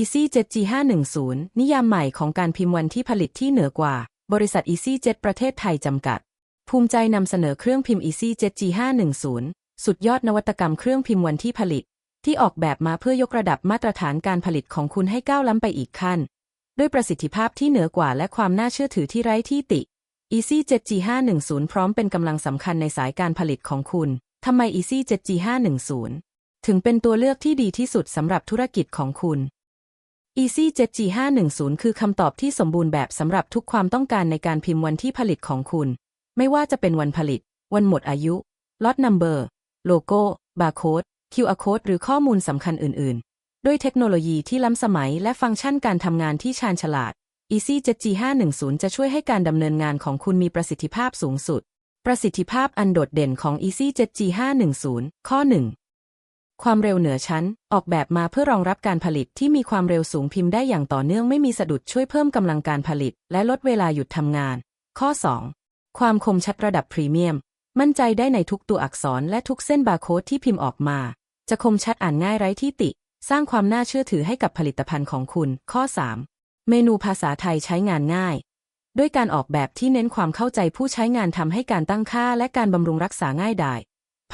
EasyJet G510 นิยามใหม่ของการพิมพ์วันที่ผลิตที่เหนือกว่า บริษัท EasyJet ประเทศไทยจำกัด ภูมิใจนำเสนอเครื่องพิมพ์ EasyJet G510 สุดยอดนวัตกรรมเครื่องพิมพ์วันที่ผลิต ที่ออกแบบมาเพื่อยกระดับมาตรฐานการผลิตของคุณให้ก้าวล้ำไปอีกขั้น ด้วยประสิทธิภาพที่เหนือกว่าและความน่าเชื่อถือที่ไร้ที่ติ EasyJet G510 พร้อมเป็นกำลังสำคัญในสายการผลิตของคุณทำไม EasyJet G510 ถึงเป็นตัวเลือกที่ดีที่สุดสำหรับธุรกิจของคุณ EasyJet G510 คือคำตอบที่สมบูรณ์แบบสำหรับทุกความต้องการในการพิมพ์วันที่ผลิตของคุณ ไม่ว่าจะเป็นวันผลิต วันหมดอายุล็อตนัมเบอร์โลโก้ บาร์โค้ด QR code หรือข้อมูลสำคัญอื่น ๆ ด้วยเทคโนโลยีที่ล้ำสมัยและฟังก์ชันการทำงานที่ชาญฉลาด EasyJet G510 จะช่วยให้การดำเนินงานของคุณมีประสิทธิภาพสูงสุด ประสิทธิภาพอันโดดเด่นของ EasyJet G510 ข้อ 1 ความเร็วเหนือชั้น ออกแบบมาเพื่อรองรับการผลิตที่มีความเร็วสูงพิมพ์ได้อย่างต่อเนื่องไม่มีสะดุดช่วยเพิ่มกำลังการผลิต และลดเวลาหยุดทำงาน ข้อ 2 ความคมชัดระดับพรีเมียม มั่นใจได้ในทุกตัวอักษรและทุกเส้นบาร์โค้ดที่พิมพ์ออกมา จะคมชัดอ่านง่ายไร้ที่ติ สร้างความน่าเชื่อถือให้กับผลิตภัณฑ์ของคุณ ข้อ 3 เมนูภาษาไทยใช้งานง่ายด้วยการออกแบบที่เน้นความเข้าใจผู้ใช้งานทำให้การตั้งค่าและการบำรุงรักษาง่ายดาย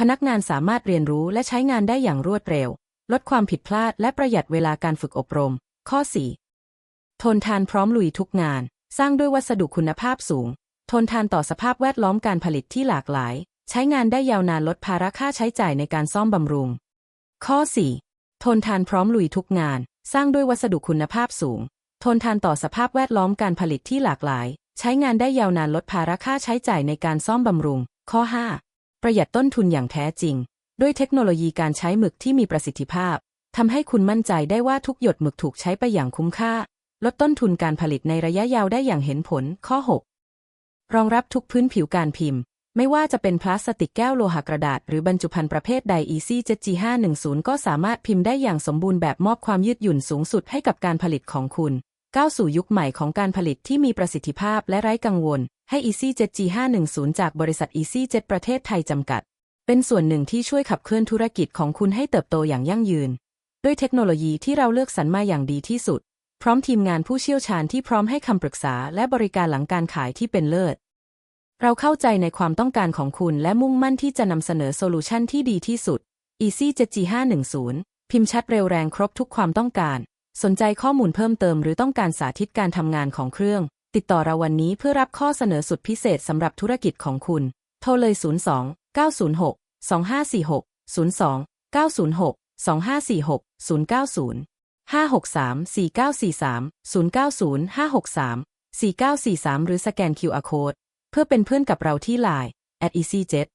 พนักงานสามารถเรียนรู้และใช้งานได้อย่างรวดเร็ว ลดความผิดพลาดและประหยัดเวลาการฝึกอบรม ข้อ 4 ทนทานพร้อมลุยทุกงาน สร้างด้วยวัสดุคุณภาพสูง ทนทานต่อสภาพแวดล้อมการผลิตที่หลากหลาย ใช้งานได้ยาวนานลดภาระค่าใช้จ่ายในการซ่อมบำรุง ข้อ 4 ทนทานพร้อมลุยทุกงาน สร้างด้วยวัสดุคุณภาพสูง ทนทานต่อสภาพแวดล้อมการผลิตที่หลากหลาย ใช้งานได้ยาวนานลดภาระค่าใช้จ่ายในการซ่อมบำรุง ข้อ 5 ประหยัดต้นทุนอย่างแท้จริง ด้วยเทคโนโลยีการใช้หมึกที่มีประสิทธิภาพทำให้คุณมั่นใจได้ว่าทุกหยดหมึกถูกใช้ไปอย่างคุ้มค่า ลดต้นทุนการผลิตในระยะยาวได้อย่างเห็นผลข้อ 6 รองรับทุกพื้นผิวการพิมพ์ ไม่ว่าจะเป็นพลาสติกแก้วโลหะกระดาษ หรือบรรจุภัณฑ์ประเภทใด Easy 7 G 510 ก็สามารถพิมพ์ได้อย่างสมบูรณ์แบบมอบความยืดหยุ่นสูงสุดให้กับการผลิตของคุณ ก้าวสู่ยุคใหม่ของการผลิตที่มีประสิทธิภาพและไร้กังวล ให้ EasyJet G510 จากบริษัท EasyJet ประเทศไทยจำกัด เป็นส่วนหนึ่งที่ช่วยขับเคลื่อนธุรกิจของคุณให้เติบโตอย่างยั่งยืน ด้วยเทคโนโลยีที่เราเลือกสรรมาอย่างดีที่สุด พร้อมทีมงานผู้เชี่ยวชาญที่พร้อมให้คำปรึกษาและบริการหลังการขายที่เป็นเลิศ เราเข้าใจในความต้องการของคุณและมุ่งมั่นที่จะนำเสนอโซลูชันที่ดีที่สุด EasyJet G510 พิมพ์ชัดเร็วแรงครบทุกความต้องการ สนใจข้อมูลเพิ่มเติมหรือต้องการสาธิตการทำงานของเครื่อง ติดต่อเราวันนี้เพื่อรับข้อเสนอสุดพิเศษสำหรับธุรกิจของคุณ โทรเลย 02 906 2546 02 906 2546 090 563 4943 090 563 4943 หรือสแกน QR Code เพื่อเป็นเพื่อนกับเราที่ Line at EasyJet